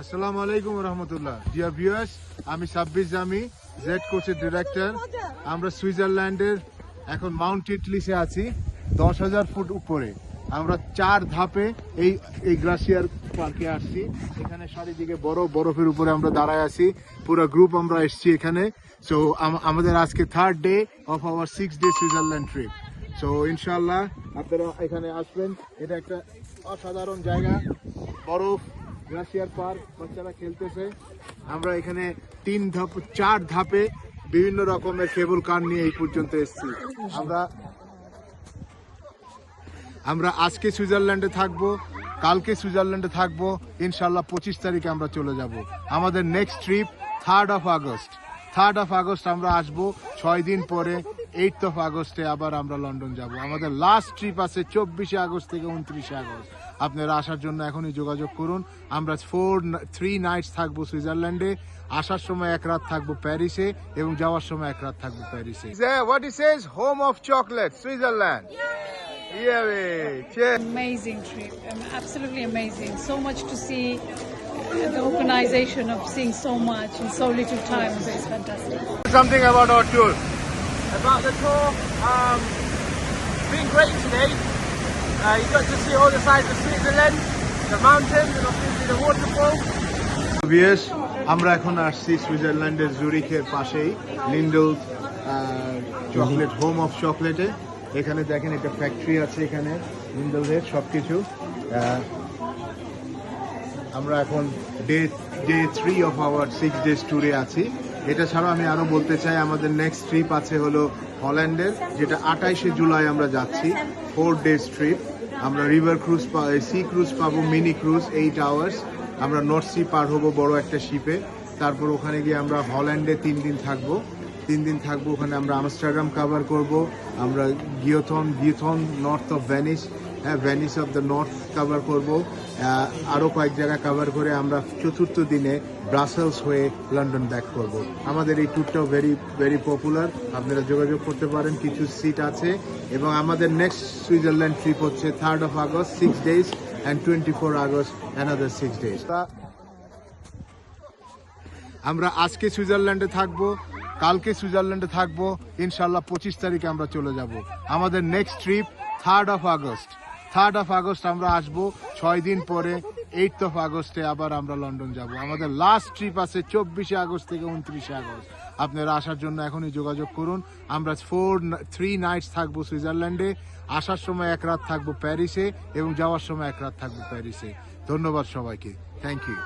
আসসালামু আলাইকুম রহমতুল্লাহ। Dear viewers আমি সাব্বির জামি জেড কোচের ডিরেক্টর আমরা সুইজারল্যান্ডের এখন মাউন্ট ইটলিসে আছি, দশ হাজার ফুট উপরে। আমরা চার ধাপে এই এই গ্লাসিয়ার পার্কে আসছি। এখানে চারিদিকে বরফ বরফের উপরে আমরা দাঁড়ায় আছি। পুরো গ্রুপ আমরা এসেছি এখানে। সো আমাদের আজকে third day of our six day Switzerland trip so ইনশাল্লাহ আপনারা এখানে আসবেন। এটা একটা অসাধারণ জায়গা। বরফ গ্লাসিয়ার পার্ক, বাচ্চারা খেলতেছে। আমরা এখানে তিন ধাপ, চার ধাপে বিভিন্ন রকমের কেবল কার নিয়ে এই পর্যন্ত এসেছি। আমরা আমরা আজকে সুইজারল্যান্ডে থাকব, কালকে সুইজারল্যান্ডে থাকব ইনশাল্লাহ পঁচিশ তারিখে আমরা চলে যাব। আমাদের next trip third of August third of August আমরা আসব, ছয় দিন পরে এইট অফ আগস্টে আবার আমরা লন্ডন যাব আমাদের লাস্ট ট্রিপ আছে চব্বিশে আগস্ট থেকে উনত্রিশে আগস্ট আপনারা আসার জন্য এখনই যোগাযোগ করুন আমরা ফোর থ্রি নাইটস থাকব সুইজারল্যান্ডে আসার সময় এক রাত থাকব প্যারিসে এবং যাওয়ার সময় এক রাত থাকব প্যারিসে what is is home of chocolate Switzerland. Amazing trip, um, absolutely amazing. So much to see. uh, The organization of seeing so much in so little time so it's fantastic. Something about our tour. About the tour. Um, it's been great today. Uh, you got to see all the sides of Switzerland, the mountains, and obviously the waterfall. ভিএস আমরা এখন আসছি সুইজারল্যান্ডের জুরিখের পাশেই লিন্ডল chocolate home of চকলেটে এখানে দেখেন একটা ফ্যাক্টরি আছে এখানে লিন্ডলের সব কিছু আমরা এখন day day three of our six days ট্যুরে আছি এটা ছাড়াও আমি আরও বলতে চাই, আমাদের নেক্সট ট্রিপ আছে হলো হল্যান্ডের, যেটা আঠাইশে জুলাই আমরা যাচ্ছি ফোর ডেজ ট্রিপ আমরা রিভার ক্রুজ সি ক্রুজ পাবো মিনি ক্রুজ এইট আওয়ার্স আমরা নর্থ সি পার হব বড় একটা শিপে তারপর ওখানে গিয়ে আমরা হল্যান্ডে তিন দিন থাকব। তিন দিন থাকব ওখানে আমরা আমস্টারডাম কভার করব। আমরা Giethoorn Giethoorn north of Venice Venice of the north cover করব। আরও কয়েক জায়গা কভার করে আমরা চতুর্থ দিনে ব্রাসেলস হয়ে লন্ডন ব্যাক করব। আমাদের এই ট্যুরটাও ভেরি ভেরি পপুলার আপনারা যোগাযোগ করতে পারেন, কিছু সিট আছে। এবং আমাদের নেক্সট সুইজারল্যান্ড ট্রিপ হচ্ছে third of August six days and twenty four August another six days আমরা আজকে সুইজারল্যান্ডে থাকব, কালকে সুইজারল্যান্ডে থাকব ইনশাল্লাহ পঁচিশ তারিখে আমরা চলে যাব। আমাদের next trip third of August third of August আমরা আসব, ছয় দিন পরে এইট অফ আগস্টে আবার আমরা লন্ডন যাব। আমাদের লাস্ট ট্রিপ আছে চব্বিশে আগস্ট থেকে উনত্রিশে আগস্ট আপনারা আসার জন্য এখনই যোগাযোগ করুন। আমরা ফোর থ্রি নাইটস থাকব সুইজারল্যান্ডে। আসার সময় এক রাত থাকব প্যারিসে এবং যাওয়ার সময় এক রাত থাকব প্যারিসে। ধন্যবাদ সবাইকে। Thank you